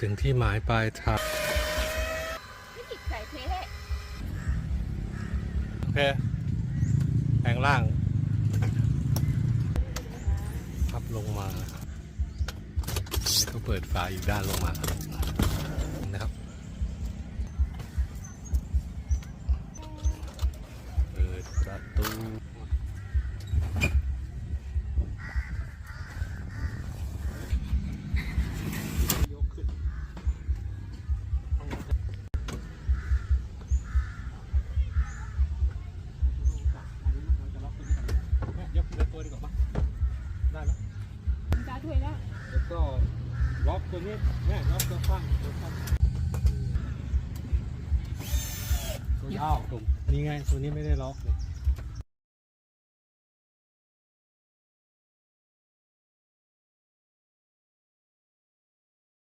ถึงที่หมายปลายทางไม่ติดใส่เพให้โอเคแปลงร่างพับลงมาแล้วก็เปิดฝาอีกด้านลงมานะครับเปิดประตู จ้าถ้วยแล้วแล้วก็ล็อกตัวนี้แม่ล็อกตัวข้างตัวข้างตัวยาวตรงนี่ไงตัวนี้ไม่ได้ล็อกเลย